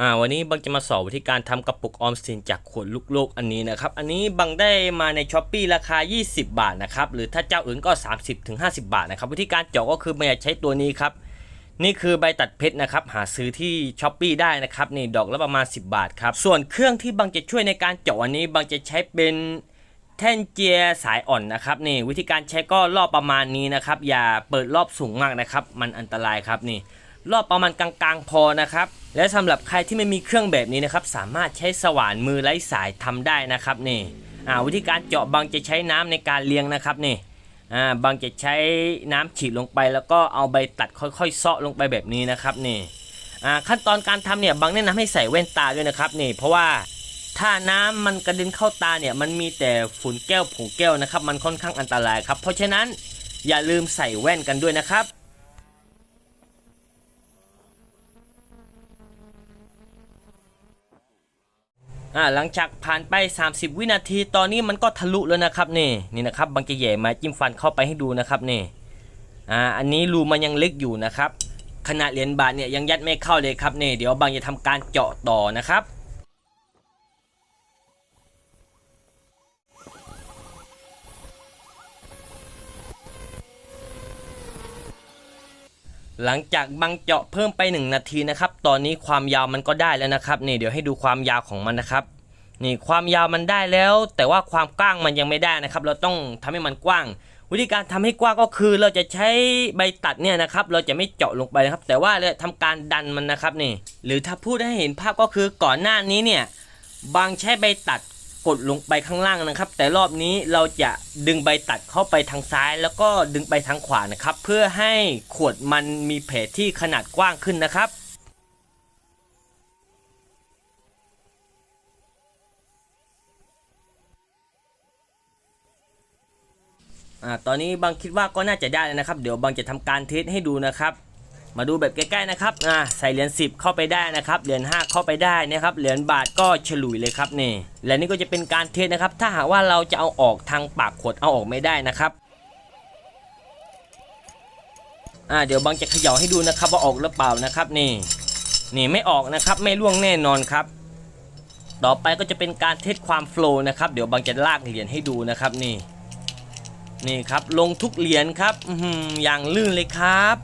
อ่าวันนี้บังจะมาสอนวิธีการทำกระปุกออมสินจากขวดลูกโลกอันนี้นะครับ อันนี้บังได้มาในช้อปปีราคา 20 บาทนะครับ หรือถ้าเจ้าอื่นก็ 30-50ถึง50บาทนะครับ วิธีการเจาะก็คือบังอยาใช้ตัวนี้ครับ นี่คือใบตัดเพชรนะครับ หาซื้อที่ช้อปปีได้นะครับ นี่ดอกละประมาณ 10 บาทครับ ส่วนเครื่องที่บังจะช่วยในการเจาะอันนี้บังจะใช้เป็นแท่นเจียสายอ่อนนะครับนี่วิธีการใช้ก็รอบประมาณนี้นะครับ อย่าเปิดรอบสูงมากนะครับ มันอันตรายครับนี่ รอบประมาณกลางๆพอนะครับ และสำหรับใครที่ไม่มีเครื่องแบบนี้นะครับ สามารถใช้สว่านมือไร้สายทำได้นะครับนี่วิธีการเจาะบางจะใช้น้ำในการเลี้ยงนะครับนี่บางจะใช้น้ำฉีดลงไป แล้วก็เอาใบตัดค่อยๆเซาะลงไปแบบนี้นะครับนี่ขั้นตอนการทำเนี่ยบางแนะนำให้ใส่แว่นตาด้วยนะครับนี่เพราะว่าถ้าน้ำมันกระเด็นเข้าตาเนี่ยมันมีแต่ฝุ่นแก้วผงแก้วนะครับมันค่อนข้างอันตรายครับเพราะฉะนั้นอย่าลืมใส่แว่นกันด้วยนะครับ อ่าหลังจากผ่านไป 30 วินาที ตอนนี้มันก็ทะลุแล้วนะครับนี่นี่นะครับบางจะแหย่มาจิ้มฟันเข้าไปให้ดูนะครับนี่อ่าอันนี้รูมันยังเล็กอยู่นะครับขนาดเหรียญบาทเนี่ยยังยัดไม่เข้าเลยครับนี่เดี๋ยวบางจะทำการเจาะต่อนะครับ หลังจากบังเจาะเพิ่มไป 1 นาทีนะครับ ตอนนี้ความยาวมันก็ได้แล้วนะครับ นี่เดี๋ยวให้ดูความยาวของมันนะครับ นี่ความยาวมันได้แล้ว แต่ว่าความกว้างมันยังไม่ได้นะครับ เราต้องทำให้มันกว้าง วิธีการทำให้กว้างก็คือ เราจะใช้ใบตัดเนี่ยนะครับ เราจะไม่เจาะลงไปนะครับ แต่ว่าเราทำการดันมันนะครับนี่ หรือถ้าพูดให้เห็นภาพก็คือก่อนหน้านี้เนี่ยบางใช้ใบตัด กดลงไปข้างล่างนะครับ แต่รอบนี้เราจะดึงใบตัดเข้าไปทางซ้าย แล้วก็ดึงไปทางขวานะครับ เพื่อให้ขวดมันมีเพจที่ขนาดกว้างขึ้นนะครับอ่าตอนนี้บางคิดว่าก็น่าจะได้นะครับ เดี๋ยวบางจะทำการเทสให้ดูนะครับ มาดูแบบใกล้ๆนะครับอ่าใส่เหรียญ10 เข้าไปได้นะครับ เหรียญ5เข้าไปได้นะครับ เหรียญบาทก็ฉลุยเลยครับนี่ และนี่ก็จะเป็นการเทสนะครับ ถ้าหากว่าเราจะเอาออกทางปากขวดเอาออกไม่ได้นะครับอ่าเดี๋ยวบางจะเขย่าให้ดูนะครับว่าออกหรือเปล่านะครับนี่ นี่ไม่ออกนะครับไม่ล่วงแน่นอนครับ ต่อไปก็จะเป็นการเทสความโฟล์นะครับ เดี๋ยวบางจะลากเหรียญให้ดูนะครับนี่ นี่ครับลงทุกเหรียญครับอื้อหืออย่างลื่นเลยครับ